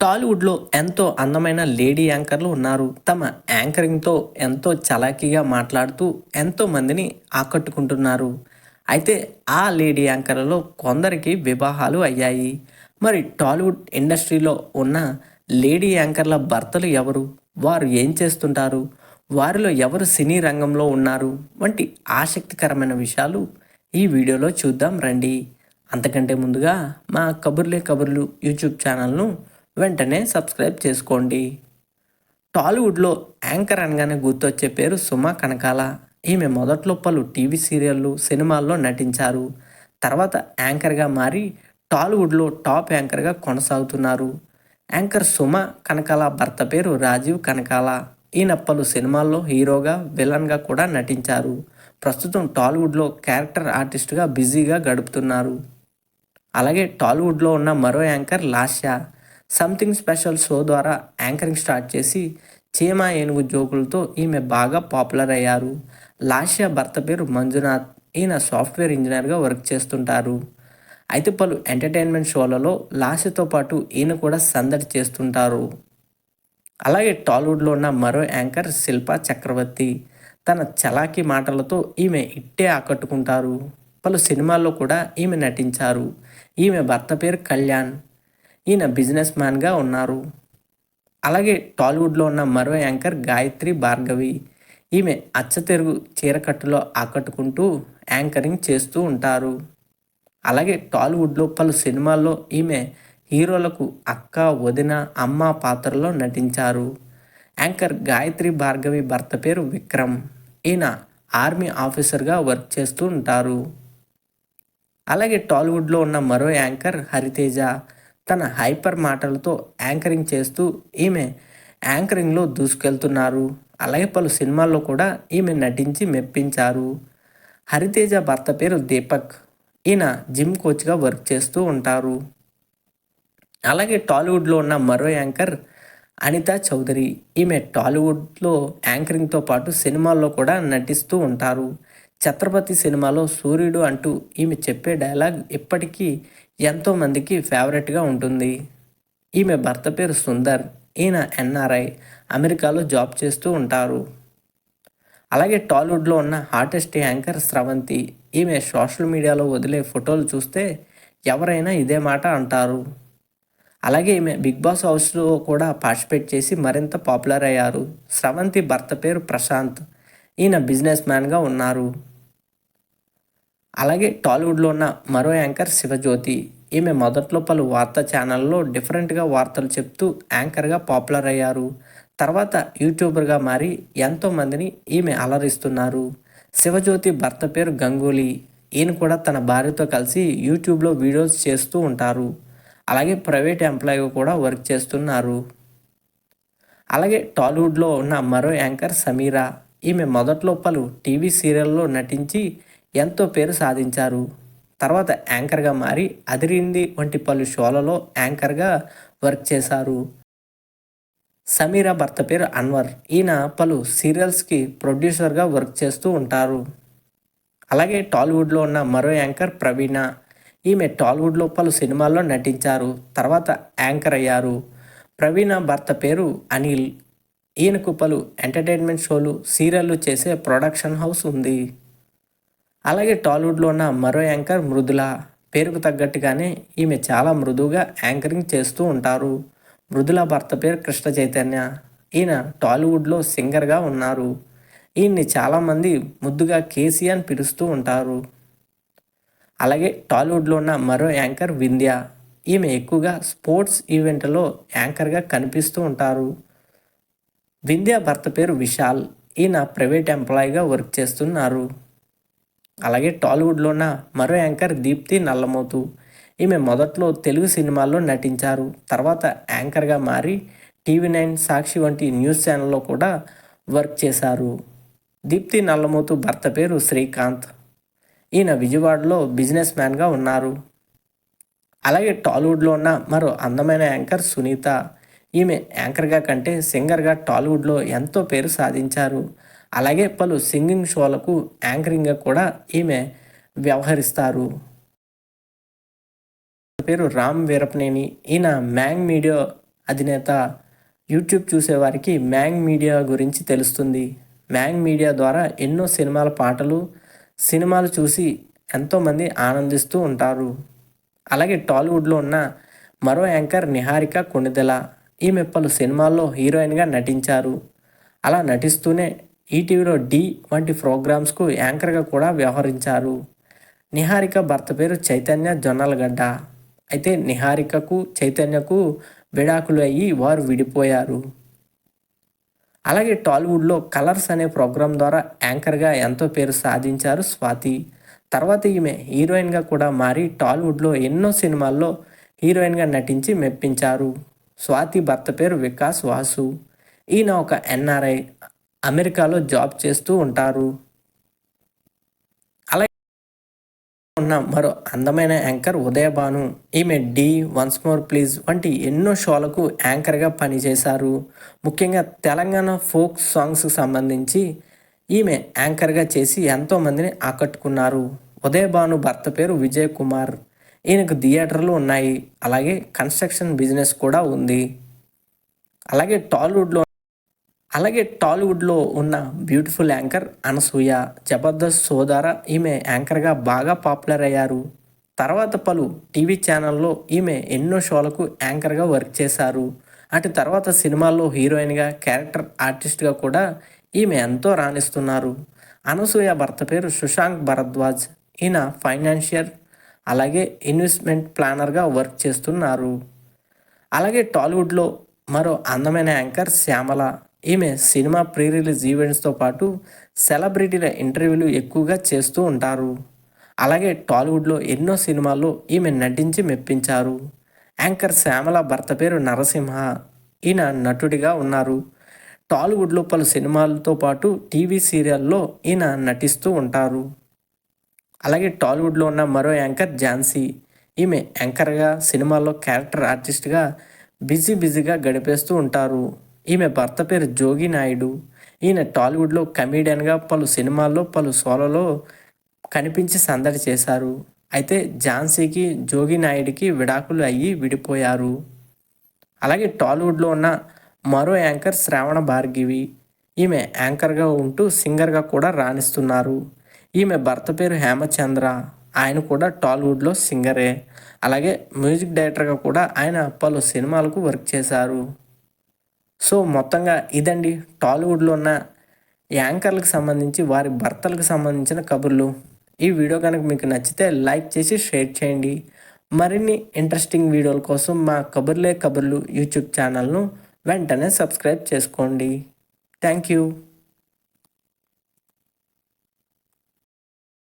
టాలీవుడ్లో ఎంతో అందమైన లేడీ యాంకర్లు ఉన్నారు. తమ యాంకరింగ్తో ఎంతో చలాకీగా మాట్లాడుతూ ఎంతో మందిని ఆకట్టుకుంటున్నారు. అయితే ఆ లేడీ యాంకర్లలో కొందరికి వివాహాలు అయ్యాయి. మరి టాలీవుడ్ ఇండస్ట్రీలో ఉన్న లేడీ యాంకర్ల భర్తలు ఎవరు? వారు ఏం చేస్తుంటారు? వారిలో ఎవరు సినీ రంగంలో ఉన్నారు? వంటి ఆసక్తికరమైన విషయాలు ఈ వీడియోలో చూద్దాం రండి. అంతకంటే ముందుగా మా కబుర్లే కబుర్లు యూట్యూబ్ ఛానల్ను వెంటనే సబ్స్క్రైబ్ చేసుకోండి. టాలీవుడ్లో యాంకర్ అనగానే గుర్తొచ్చే పేరు సుమా కనకాల. ఈమె మొదట్లో పలు టీవీ సీరియళ్ళు సినిమాల్లో నటించారు. తర్వాత యాంకర్గా మారి టాలీవుడ్లో టాప్ యాంకర్గా కొనసాగుతున్నారు. యాంకర్ సుమ కనకాల భర్త పేరు రాజీవ్ కనకాల. ఈయన పలు సినిమాల్లో హీరోగా విలన్గా కూడా నటించారు. ప్రస్తుతం టాలీవుడ్లో క్యారెక్టర్ ఆర్టిస్ట్గా బిజీగా గడుపుతున్నారు. అలాగే టాలీవుడ్లో ఉన్న మరో anchor Lasya. Something special show ద్వారా యాంకరింగ్ స్టార్ట్ చేసి చీమా ఏనుగు జోకులతో ఈమె బాగా పాపులర్ అయ్యారు. లాషియా భర్త పేరు మంజునాథ్. ఈయన సాఫ్ట్వేర్ ఇంజనీర్గా వర్క్ చేస్తుంటారు. అయితే పలు ఎంటర్టైన్మెంట్ షోలలో లాషతో పాటు ఈయన కూడా సందడి చేస్తుంటారు. అలాగే టాలీవుడ్లో ఉన్న మరో యాంకర్ శిల్పా చక్రవర్తి. తన చలాకీ మాటలతో ఈమె ఇట్టే ఆకట్టుకుంటారు. పలు సినిమాల్లో కూడా ఈమె నటించారు. ఈమె భర్త పేరు కళ్యాణ్. ఈయన బిజినెస్ మ్యాన్గా ఉన్నారు. అలాగే టాలీవుడ్లో ఉన్న మరో యాంకర్ గాయత్రి భార్గవి. ఈమె అచ్చతెరుగు చీరకట్టులో ఆకట్టుకుంటూ యాంకరింగ్ చేస్తూ ఉంటారు. అలాగే టాలీవుడ్లో పలు సినిమాల్లో ఈమె హీరోలకు అక్క వదిన అమ్మ పాత్రలో నటించారు. యాంకర్ గాయత్రి భార్గవి భర్త పేరు విక్రమ్. ఈయన ఆర్మీ ఆఫీసర్గా వర్క్ చేస్తూ ఉంటారు. అలాగే టాలీవుడ్లో ఉన్న మరో యాంకర్ హరితేజ. తన హైపర్ మాటలతో యాంకరింగ్ చేస్తూ ఈమె యాంకరింగ్లో దూసుకెళ్తున్నారు. అలాగే పలు సినిమాల్లో కూడా ఈమె నటించి మెప్పించారు. హరితేజ భర్త పేరు దీపక్. ఈయన జిమ్ కోచ్గా వర్క్ చేస్తూ ఉంటారు. అలాగే టాలీవుడ్లో ఉన్న మరో యాంకర్ అనితా చౌదరి. ఈమె టాలీవుడ్లో యాంకరింగ్తో పాటు సినిమాల్లో కూడా నటిస్తూ ఉంటారు. ఛత్రపతి సినిమాలో సూర్యుడు అంటూ ఈమె చెప్పే డైలాగ్ ఇప్పటికీ ఎంతోమందికి ఫేవరెట్గా ఉంటుంది. ఈమె భర్త పేరు సుందర్ ఈయన ఎన్ఆర్ఐ అమెరికాలో జాబ్ చేస్తూ ఉంటారు. అలాగే టాలీవుడ్లో ఉన్న హాటెస్ట్ యాంకర్ స్రవంతి ఈమె సోషల్ మీడియాలో వదిలే ఫోటోలు చూస్తే ఎవరైనా ఇదే మాట అంటారు. అలాగే ఈమె బిగ్ బాస్ హౌస్లో కూడా పార్టిసిపేట్ చేసి మరింత పాపులర్ అయ్యారు. స్రవంతి భర్త పేరు ప్రశాంత్ ఈయన బిజినెస్ మ్యాన్గా ఉన్నారు. అలాగే టాలీవుడ్లో ఉన్న మరో యాంకర్ శివజ్యోతి. ఈమె మొదట్లో పలు వార్తా ఛానల్లో డిఫరెంట్గా వార్తలు చెప్తూ యాంకర్గా పాపులర్ అయ్యారు. తర్వాత యూట్యూబర్గా మారి ఎంతోమందిని ఈమె అలరిస్తున్నారు. శివజ్యోతి భర్త పేరు గంగూలీ. ఈయన కూడా తన భార్యతో కలిసి యూట్యూబ్లో వీడియోస్ చేస్తూ ఉంటారు. అలాగే ప్రైవేట్ ఎంప్లాయీగా కూడా వర్క్ చేస్తున్నారు. అలాగే టాలీవుడ్లో ఉన్న మరో యాంకర్ సమీరా. ఈమె మొదట్లో పలు టీవీ సీరియల్లో నటించి ఎంతో పేరు సాధించారు. తర్వాత యాంకర్గా మారి అదిరింది వంటి పలు షోలలో యాంకర్గా వర్క్ చేశారు. సమీరా భర్త పేరు అన్వర్. ఈయన పలు సీరియల్స్కి ప్రొడ్యూసర్గా వర్క్ చేస్తూ ఉంటారు. అలాగే టాలీవుడ్లో ఉన్న మరో యాంకర్ ప్రవీణ. ఈమె టాలీవుడ్లో పలు సినిమాల్లో నటించారు. తర్వాత యాంకర్ అయ్యారు. ప్రవీణ భర్త పేరు అనిల్. ఈయనకు పలు ఎంటర్టైన్మెంట్ షోలు సీరియళ్ళు చేసే ప్రొడక్షన్ హౌస్ ఉంది. అలాగే టాలీవుడ్లో ఉన్న మరో యాంకర్ మృదుల పేరుకు తగ్గట్టుగానే ఈమె చాలా మృదువుగా యాంకరింగ్ చేస్తూ ఉంటారు. మృదుల భర్త పేరు కృష్ణ చైతన్య. ఈయన టాలీవుడ్లో సింగర్గా ఉన్నారు. ఈయన్ని చాలామంది ముద్దుగా కేసీ అని పిలుస్తూ ఉంటారు. అలాగే టాలీవుడ్లో ఉన్న మరో యాంకర్ వింధ్య. ఈమె ఎక్కువగా స్పోర్ట్స్ ఈవెంట్లో యాంకర్గా కనిపిస్తూ ఉంటారు. వింధ్య భర్త పేరు విశాల్. ఈయన ప్రైవేట్ ఎంప్లాయీగా వర్క్ చేస్తున్నారు. అలాగే టాలీవుడ్లో ఉన్న మరో యాంకర్ దీప్తి నల్లమోతు. ఈమె మొదట్లో తెలుగు సినిమాల్లో నటించారు. తర్వాత యాంకర్గా మారి టీవీ నైన్ సాక్షి వంటి న్యూస్ ఛానల్లో కూడా వర్క్ చేశారు. దీప్తి నల్లమోతు భర్త పేరు శ్రీకాంత్. ఈయన విజయవాడలో బిజినెస్ మ్యాన్గా ఉన్నారు. అలాగే టాలీవుడ్లో ఉన్న మరో అందమైన యాంకర్ సునీత. ఈమె యాంకర్గా కంటే సింగర్గా టాలీవుడ్లో ఎంతో పేరు సాధించారు. అలాగే పలు సింగింగ్ షోలకు యాంకరింగ్గా కూడా ఈమె వ్యవహరిస్తారు. పేరు రామ్ వీరపనేని ఈయన మ్యాంగ్ మీడియా అధినేత. యూట్యూబ్ చూసేవారికి మ్యాంగ్ మీడియా గురించి తెలుస్తుంది. మ్యాంగ్ మీడియా ద్వారా ఎన్నో సినిమాల పాటలు సినిమాలు చూసి ఎంతోమంది ఆనందిస్తూ ఉంటారు. అలాగే టాలీవుడ్లో ఉన్న మరో యాంకర్ నిహారిక కొణిదెల. ఈమె పలు సినిమాల్లో హీరోయిన్గా నటించారు. అలా నటిస్తూనే ఈటీవీలో డి వంటి ప్రోగ్రామ్స్కు యాంకర్గా కూడా వ్యవహరించారు. నిహారిక భర్త పేరు చైతన్య జొన్నలగడ్డ. అయితే నిహారికకు చైతన్యకు విడాకులు అయ్యి వారు విడిపోయారు. అలాగే టాలీవుడ్లో కలర్స్ అనే ప్రోగ్రాం ద్వారా యాంకర్గా ఎంతో పేరు సాధించారు స్వాతి. తర్వాత ఈమె హీరోయిన్గా కూడా మారి టాలీవుడ్లో ఎన్నో సినిమాల్లో హీరోయిన్గా నటించి మెప్పించారు. స్వాతి భర్త పేరు వికాస్ వాసు. ఈయన ఒక ఎన్ఆర్ఐ అమెరికాలో జాబ్ చేస్తూ ఉంటారు. అలాగే ఉన్న మరో అందమైన యాంకర్ ఉదయభాను. ఈమె డి వన్స్ మోర్ ప్లీజ్ వంటి ఎన్నో షోలకు యాంకర్గా పనిచేశారు. ముఖ్యంగా తెలంగాణ ఫోక్ సాంగ్స్కి సంబంధించి ఈమె యాంకర్గా చేసి ఎంతోమందిని ఆకట్టుకున్నారు. ఉదయభాను భర్త పేరు విజయ్ కుమార్. ఈయనకు థియేటర్లు ఉన్నాయి. అలాగే కన్స్ట్రక్షన్ బిజినెస్ కూడా ఉంది. అలాగే టాలీవుడ్లో అలాగే టాలీవుడ్లో ఉన్న బ్యూటిఫుల్ యాంకర్ అనసూయ జబర్దస్త్ సోదార ఈమె యాంకర్గా బాగా పాపులర్ అయ్యారు. తర్వాత పలు టీవీ ఛానల్లో ఈమె ఎన్నో షోలకు యాంకర్గా వర్క్ చేశారు. అటు తర్వాత సినిమాల్లో హీరోయిన్గా క్యారెక్టర్ ఆర్టిస్ట్గా కూడా ఈమె ఎంతో రాణిస్తున్నారు. అనసూయ భర్త పేరు సుశాంక్ భరద్వాజ్. ఈయన ఫైనాన్షియల్ అలాగే ఇన్వెస్ట్మెంట్ ప్లానర్గా వర్క్ చేస్తున్నారు. అలాగే టాలీవుడ్లో మరో అందమైన యాంకర్ శ్యామల. ఈమె సినిమా ప్రీ రిలీజ్ ఈవెంట్స్తో పాటు సెలబ్రిటీల ఇంటర్వ్యూలు ఎక్కువగా చేస్తూ ఉంటారు. అలాగే టాలీవుడ్లో ఎన్నో సినిమాల్లో ఈమె నటించి మెప్పించారు. యాంకర్ శ్యామల భర్త పేరు నరసింహ. ఈయన నటుడిగా ఉన్నారు. టాలీవుడ్లో పలు సినిమాలతో పాటు టీవీ సీరియల్లో ఈయన నటిస్తూ ఉంటారు. అలాగే టాలీవుడ్లో ఉన్న మరో యాంకర్ ఝాన్సీ. ఈమె యాంకర్గా సినిమాల్లో క్యారెక్టర్ ఆర్టిస్ట్గా బిజీ బిజీగా గడిపేస్తూ ఉంటారు. ఈమె భర్త పేరు జోగి నాయుడు. ఈయన టాలీవుడ్లో కమీడియన్గా పలు సినిమాల్లో పలు సోలలో కనిపించి సందడి చేశారు. అయితే ఝాన్సీకి జోగి నాయుడికి విడాకులు అయ్యి విడిపోయారు. అలాగే టాలీవుడ్లో ఉన్న మరో యాంకర్ శ్రావణ భార్గివి. ఈమె యాంకర్గా ఉంటూ సింగర్గా కూడా రాణిస్తున్నారు. ఈమె భర్త పేరు హేమచంద్ర. ఆయన కూడా టాలీవుడ్లో సింగరే. అలాగే మ్యూజిక్ డైరెక్టర్గా కూడా ఆయన పలు సినిమాలకు వర్క్ చేశారు. సో మొత్తంగా ఇదండి టాలీవుడ్లో ఉన్న యాంకర్లకు సంబంధించి వారి భర్తలకు సంబంధించిన కబుర్లు. ఈ వీడియో కనుక మీకు నచ్చితే లైక్ చేసి షేర్ చేయండి. మరిన్ని ఇంట్రెస్టింగ్ వీడియోల కోసం మా కబుర్లే కబుర్లు యూట్యూబ్ ఛానల్ను వెంటనే సబ్స్క్రైబ్ చేసుకోండి. Thank you.